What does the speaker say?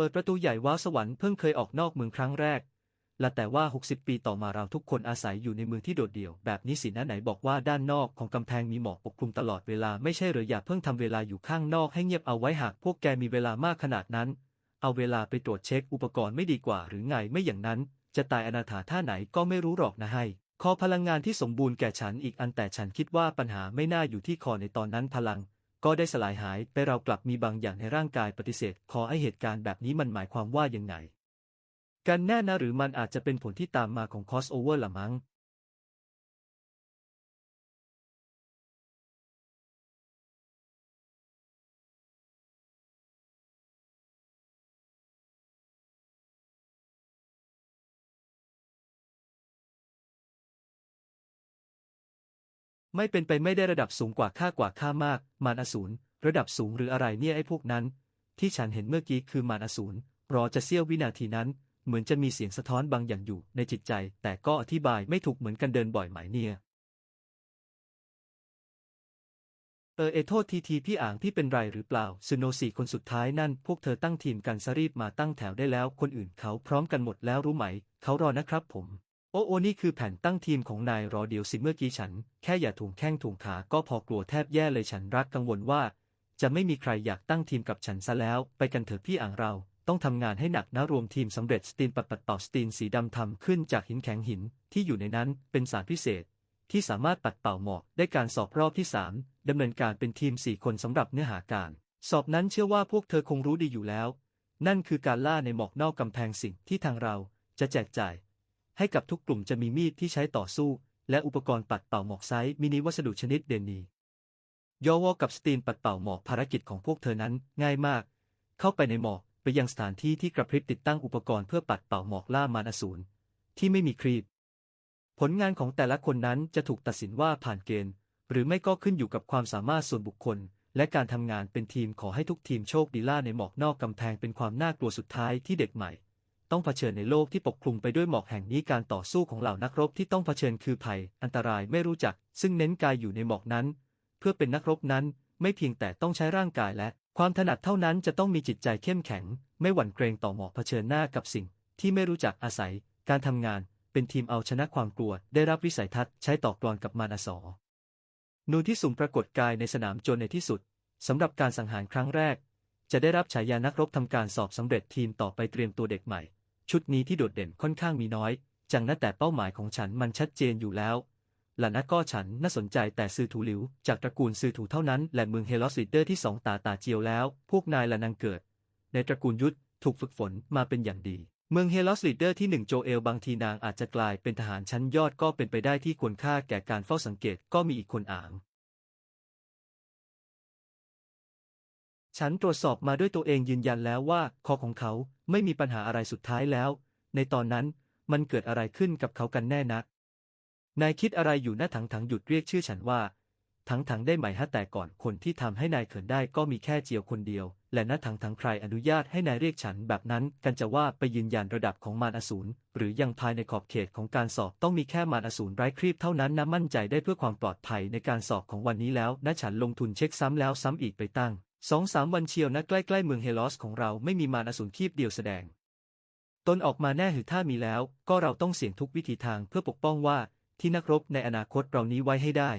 เปิดประตูใหญ่ว้าสวรรค์เพิ่งเคยออกนอกเมืองครั้งแรก และแต่ว่า 60 ปีต่อมาเราทุกคนอาศัยอยู่ในเมืองที่โดดเดี่ยว แบบนี้สินะไหนบอกว่าด้านนอกของกำแพงมีหมอกปกคลุมตลอดเวลาไม่ใช่หรืออย่าเพิ่งทำเวลาอยู่ข้างนอกให้เงียบเอาไว้หากพวกแกมีเวลามากขนาดนั้น เอาเวลาไปตรวจเช็คอุปกรณ์ไม่ดีกว่าหรือไงไม่อย่างนั้น จะตายอนาถาท่าไหนก็ไม่รู้หรอกนะให้คอพลังงานที่สมบูรณ์แก่ฉันอีกอันแต่ฉันคิดว่าปัญหาไม่น่าอยู่ที่คอในตอนนั้นพลัง ก็ได้สลายหายไปเรากลับมีบางอย่างในร่างกายปฏิเสธ ขอให้เหตุการณ์แบบนี้มันหมายความว่ายังไง กันแน่นะหรือมันอาจจะเป็นผลที่ตามมาของคอสโอเวอร์ละมั้ง ไม่เป็นไปไม่ได้ระดับสูงกว่าข้ากว่าข้ามาก มารอสูรระดับสูงหรืออะไรเนี่ยไอ้พวกนั้น ที่ฉันเห็นเมื่อกี้คือมารอสูรรอจะเสี้ยววินาทีนั้น เหมือนจะมีเสียงสะท้อนบางอย่างอยู่ในจิตใจ แต่ก็อธิบายไม่ถูกเหมือนกันเดินบ่อยไหมเนี่ยเออเอโทษทีทีพี่อ่างพี่เป็นไรหรือเปล่าซูโนสี่คนสุดท้ายนั่น พวกเธอตั้งทีมกันซะรีบมาตั้งแถวได้แล้ว คนอื่นเขาพร้อมกันหมดแล้วรู้ไหม เขารอนะครับผม โอ้โอนี่คือแผนตั้งทีมของนายรอเดี๋ยวสิเมื่อกี้ฉัน แค่อย่าถ่วงแข้งถ่วงขาก็พอกลัวแทบแย่เลยฉันรักกังวลว่า จะไม่มีใครอยากตั้งทีมกับฉันซะแล้ว ไปกันเถอะพี่อ่างเรา ต้องทำงานให้หนักนะรวมทีมสำเร็จสตีนปัดปัดต่อสตีนสีดำทำขึ้นจากหินแข็งหินที่อยู่ในนั้นเป็นสารพิเศษ ที่สามารถปัดเป่าหมอกได้การสอบรอบที่3ดำเนินการเป็นทีม4คนสำหรับเนื้อหาการ สอบนั้นเชื่อว่าพวกเธอคงรู้ดีอยู่แล้ว นั่นคือการล่าในหมอกนอกกำแพงสิ่งที่ทางเราจะแจกจ่าย ให้กับทุกกลุ่มจะมีมีดที่ใช้ต่อสู้ และอุปกรณ์ปัดเป่าหมอกไซส์มินิวัสดุชนิดเดนียอวอกับสตีนปัดเป่าหมอกภารกิจของพวกเธอนั้นง่ายมาก เข้าไปในหมอกไปยังสถานที่ที่กระพริบติดตั้งอุปกรณ์เพื่อปัดเป่าหมอกล่ามารอสูรที่ไม่มีครีบ ผลงานของแต่ละคนนั้นจะถูกตัดสินว่าผ่านเกณฑ์ หรือไม่ก็ขึ้นอยู่กับความสามารถส่วนบุคคล และการทำงานเป็นทีมขอให้ทุกทีมโชคดีล่าในหมอกนอกกำแพงเป็นความน่ากลัวสุดท้ายที่เด็กใหม่ ต้องเผชิญในโลกที่ปกคลุมไปด้วยหมอกแห่งนี้การต่อสู้ของเหล่านักรบที่ต้องเผชิญคือภัย อันตรายไม่รู้จัก ซึ่งเน้นกายอยู่ในหมอกนั้น เพื่อเป็นนักรบนั้น ไม่เพียงแต่ต้องใช้ร่างกายและ ความถนัดเท่านั้นจะต้องมีจิตใจเข้มแข็ง ไม่หวั่นเกรงต่อหมอกเผชิญหน้ากับสิ่ง ที่ไม่รู้จักอาศัย การทำงาน เป็นทีมเอาชนะความกลัว ได้รับวิสัยทัศน์ใช้ต่อกรอนกับมารอสอนูนที่สุ่มปรากฏกายในสนามจนในที่สุดสำหรับการสังหารครั้งแรก จะได้รับฉายานักรบทำการสอบสำเร็จทีมต่อไปเตรียมตัวเด็กใหม่ ชุดนี้ที่โดดเด่นค่อนข้างมีน้อย จังนะแต่เป้าหมายของฉันมันชัดเจนอยู่แล้วและนักก็ฉันน่าสนใจแต่ซือถูหลิว จากตระกูลซือถูเท่านั้นและเมืองเฮลอสลิเดอร์ที่สองตาตาเจียวแล้ว พวกนายและนางเกิด ในตระกูลยุทธถูกฝึกฝนมาเป็นอย่างดี เมืองเฮลอสลิเดอร์ที่หนึ่งโจเอลบางทีนางอาจจะกลายเป็นทหารชั้นยอดก็เป็นไปได้ที่ควรค่าแก่การเฝ้าสังเกตก็มีอีกคนอ่าง ฉันตรวจสอบมาด้วยตัวเองยืนยันแล้วว่าคอของเขาไม่มีปัญหาอะไรสุดท้ายแล้ว ในตอนนั้นมันเกิดอะไรขึ้นกับเขากันแน่นัก นายคิดอะไรอยู่หน้าถังถังหยุดเรียกชื่อฉันว่า ถังถังได้ไหมฮะแต่ก่อนคนที่ทำให้นายเขินได้ก็มีแค่เจียวคนเดียว และหน้าถังถังใครอนุญาตให้นายเรียกฉันแบบนั้น กันจะว่าไปยืนยันระดับของมารอสูรหรือยังภายในขอบเขตของการสอบต้องมีแค่มารอสูรไร้ครีบเท่านั้นนะมั่นใจได้เพื่อความปลอดภัยในการสอบของวันนี้แล้วนะฉันลงทุนเช็คซ้ำแล้วซ้ำอีกไปตั้ง สองสามวันเชียวนะใกล้ๆเมืองเฮลอสของเราไม่มีมารอสูรคีบเดียวแสดง ตนออกมาแน่หรือถ้ามีแล้ว ก็เราต้องเสี่ยงทุกวิธีทางเพื่อปกป้องว่าที่นักรบในอนาคตเรานี้ไว้ให้ได้